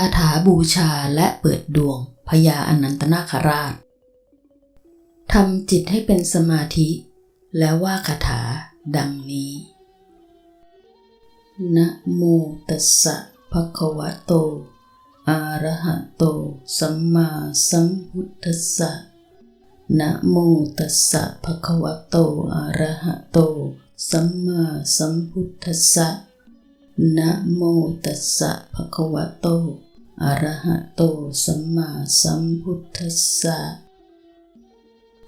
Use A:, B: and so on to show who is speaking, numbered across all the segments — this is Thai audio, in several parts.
A: าถาบูชาและเปิดดวงพญาอนันตนาคราชทำจิตให้เป็นสมาธิ แล้วว่าคาถาดังนี้ นะโมตัสสะภะคะวะโต อะระหะโต สัมมาสัมพุทธัสสะ นะโมตัสสะภะคะวะโต อะระหะโต สัมมาสัมพุทธัสสะนะโมตัสสะภะคะวะโต อะระหะโตสัมมาสัมพุทธัสสะ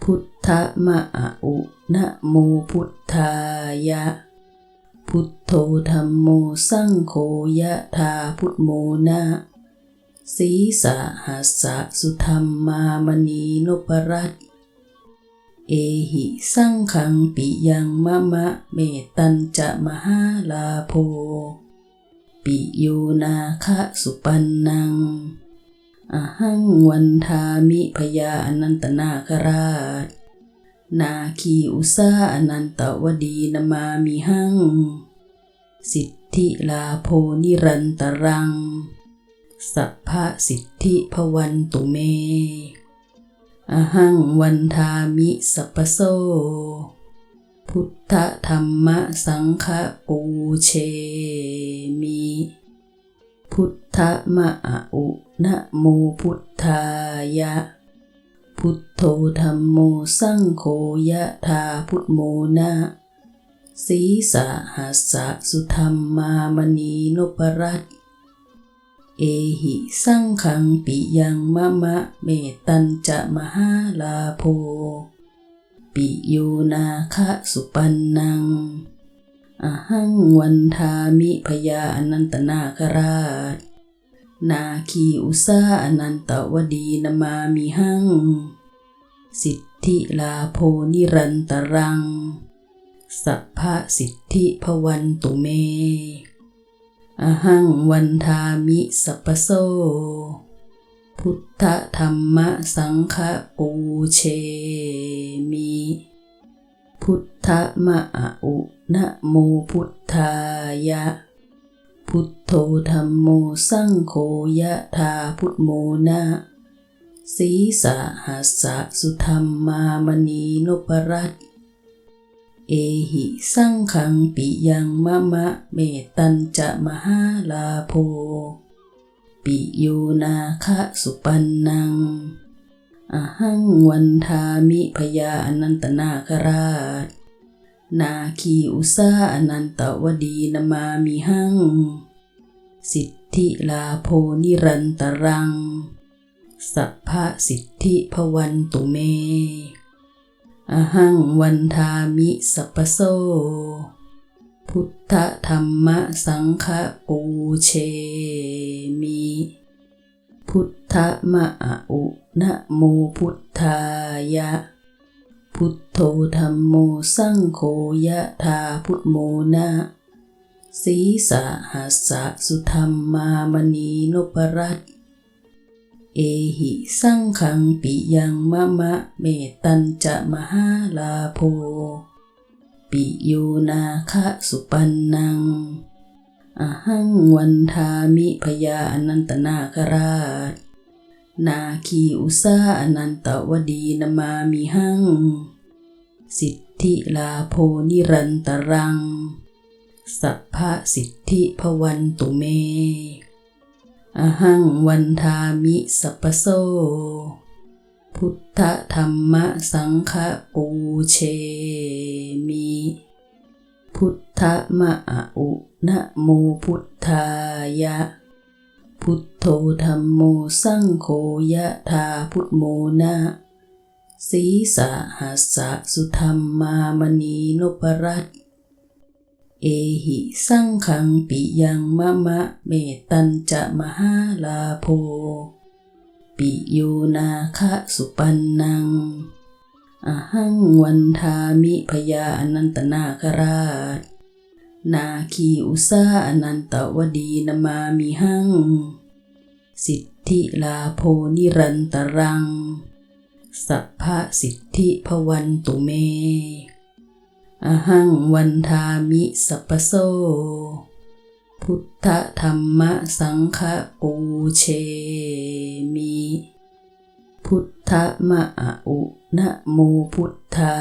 A: พุทธมะอะอุนะโมพุทธายะ พุทโธธรรมโมสังโฆยะธาพุทโมนะสีสะหัสสะสุธรรมมามณีนปรัตเอหิสังขังปิยังมะมะเมตัญจะมหาลาโภ ปิโยนาคะสุปันนังอหังวันทามิพยาอนันตนาคราช นาคีอุสาอนันตวดีนามามิหัง สิทธิลาโพนิรันตรัง สัพพสิทธิพวันตุเม อหังวันทามิสัพพโส พุทธธรรมสังฆปูเชมิ พุทธมะอุนะโมพุทธายะ พุทโธธรรมโมสังโฆยะธาพุทโมนะสีสะหัสสะสุธรรมามณีนปรัตเอหิสังขังปิยังมะมะเมตัญจะมหาลาโภ ปิโยนาคะสุปันนังอหังวันทามิพยาอนันตนาคราช นาคีอุสาอนันตวดีนามามิหัง สิทธิลาโพนิรันตรัง สัพพสิทธิพวันตุเม อหังวันทามิสัพโส พุทธธรรมสังฆปูเชมิ พุทธมะอุนะโมพุทธายะ พุทโธธรรมโมสังโฆยะธาพุทโมนะสีสะหัสสะสุธรรมามณีนปรัตเอหิสังขังปิยังมะมะเมตัญจะมหาลาโภ ปิโยนาคะสุปันนังอหังวันทามิพยาอนันตนาคราช นาคีอุสาอนันตวดีนามามิหัง สิทธิลาโพนิรันตรัง สัพพะสิทธิพวันตุเม อหังวันทามิสัพพโส พุทธธรรมสังฆปูเชมิ พุทธมะอุนะโมพุทธายะ พุทโธธรรมโมสังโฆยะธาพุทโมนะสีสะหัสสะสุธรรมมามณีนปรัตเอหิสังขังปิยังมะมะเมตัญจะมหาลาโภ ปิโยนาคะสุปันนังอหังวันทามิพยาอนันตนาคราช นาคีอุสาอนันตวดีนามามิหัง สิทธิลาโพนิรันตรัง สัพพะสิทธิพวันตุเม อหังวันทามิสัพพโส พุทธธรรมสังฆปูเชมิ พุทธมะอุนะโมพุทธายะ พุทโธธรรมโมสังโฆยะธาพุทโมนะสีสะหัสสะสุธรรมมามณีนปรัตเอหิสังขังปิยังมะมะเมตัญจะมหาลาโภ ปิโยนาคะสุปันนังอหังวันทามิพยาอนันตนาคราช นาคีอุสาอนันตวดีนามามิหัง สิทธิลาโพนิรันตรัง สัพพะสิทธิพวันตุเม อหังวันทามิสัพพโส พุทธธรรมสังฆปูเชมิ พุทธมะอุนะโมพุทธา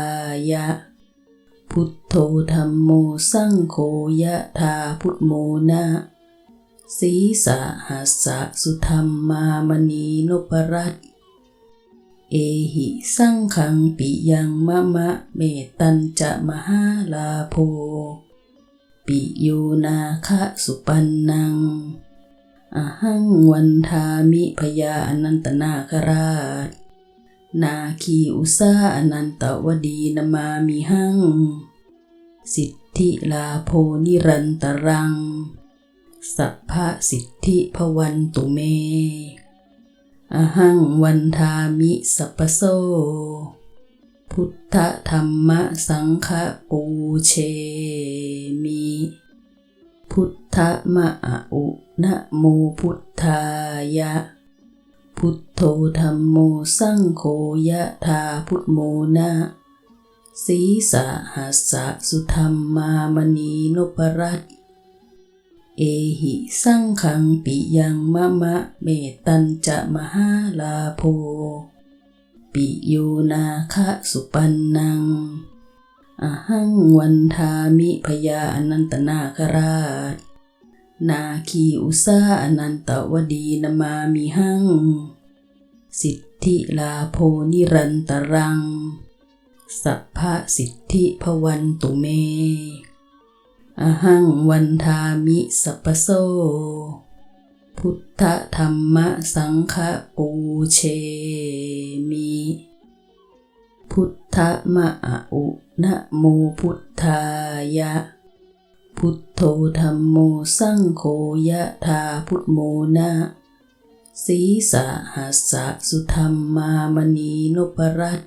A: ยะ พุทโธธรรมโมสังโฆยะธาพุทโมนะสีสะหัสสะสุธรรมามณีนปรัตเอหิสังขังปิยังมะมะเมตัญจะมหาลาโภ ปิโยนาคะสุปันนังอหังวันทามิพยาอนันตนาคราช นาคีอุสาอนันตวดีนามามิหัง สิทธิลาโพนิรันตรัง สัพพะสิทธิพวันตุเม อหังวันทามิสัพโส พุทธธรรมสังฆปูเชมิ พุทธมะอุนะโมพุทธายะ พุทโธธรรมโมสังโฆยะธาพุทโมนะสีสะหัสสะสุธรรมามณีนปรัตเอหิสังขังปิยังมะมะเมตัญจะมหาลาโภ ปิโยนาคะสุปันนังอหังวันทามิพยาอนันตนาคราช นาคีอุสาอนันตวดีนามามิหัง สิทธิลาโพนิรันตรัง สัพพะสิทธิพวันตุเม อหังวันทามิสัพพโส พุทธธรรมสังฆปูเชมิ พุทธมะอุนะโมพุทธายะ พุทโธธรรมโมสังโฆยะธาพุทโมนะสีสะหัสสะสุธรรมามณีนปรัต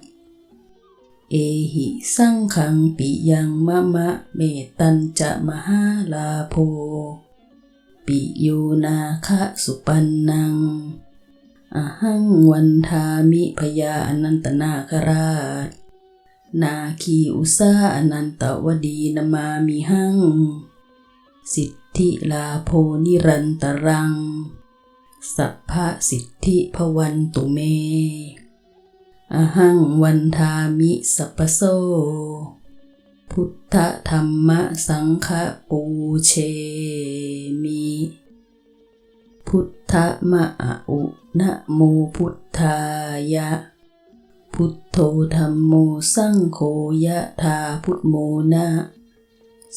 A: เอหิสังขังปิยังมะมะเมตัญจะมหาลาโภ ปิโยนาคะสุปันนังอหังวันทามิพยาอนันตนาคราช นาคีอุสาอนันตวดีนามามิหัง สิทธิลาโพนิรันตรัง สัพพะสิทธิพวันตุเม อหังวันทามิสัพพโส พุทธธรรมสังฆปูเชมิ พุทธมะอุนะโมพุทธายะ พุทโธธรรมโมสังโฆยะธาพุทโมนะ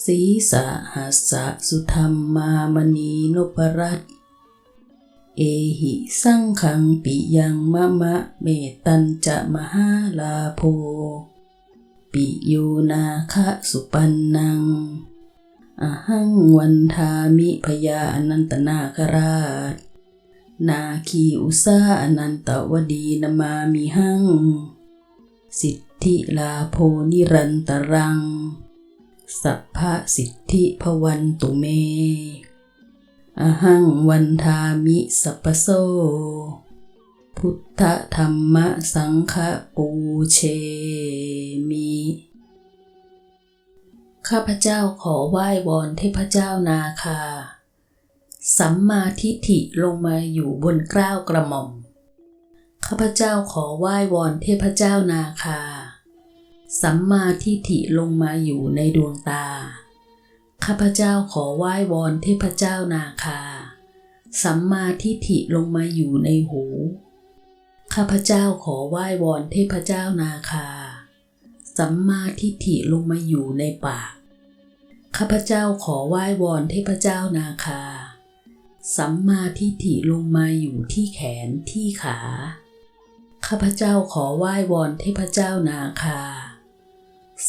A: สีสะหัสสะสุธรรมามณีนปรัตเอหิสังขังปิยังมะมะเมตัญจะมหาลาโภ ปิโยนาคะสุปันนังอหังวันทามิพยาอนันตนาคราช นาคีอุสาอนันตวดีนามามิหัง สิทธิลาโพนิรันตรัง สัพพะสิทธิพวันตุเม อหังวันทามิสัพพโส พุทธธรรมสังฆปูเชมิ ข้าพเจ้าขอไหว้วอนเทพเจ้านาคา สัมมาทิฏฐิลงมาอยู่บนกล้าวกระหม่อม ข้าพเจ้าขอไหว้วอนเทพเจ้านาคา สัมมาทิฏฐิลงมาอยู่ในดวงตา ข้าพเจ้าขอไหว้วอนเทพเจ้านาคา สัมมาทิฏฐิลงมาอยู่ในหู ข้าพเจ้าขอไหว้วอนเทพเจ้านาคา สัมมาทิฏฐิลงมาอยู่ในปาก ข้าพเจ้าขอไหว้วอนเทพเจ้านาคา สัมมาทิฏฐิลงมาอยู่ที่แขนที่ขา ข้าพเจ้าขอไหว้วอนเทพเจ้านาคา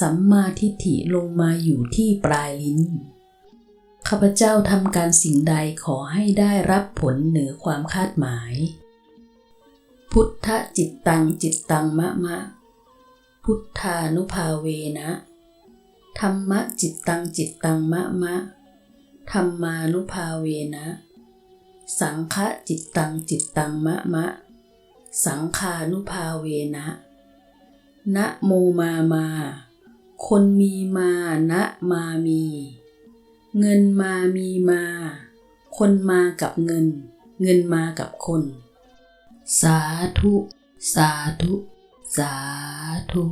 A: สัมมาทิฏฐิลงมาอยู่ที่ปลายลิ้น ข้าพเจ้าทำการสิ่งใดขอให้ได้รับผลเหนือความคาดหมาย พุทธจิตตังจิตตังมะมะ พุทธานุภาเวนะธรรมะจิตตังจิตตังมะมะธรรมานุภาเวนะ สังฆจิตตังจิตตังมะมะ สังขานุภาเวนะนะโมมามา คนมีมานะมามี เงินมามีมา คนมากับเงิน เงินมากับคน สาธุ สาธุ สาธุ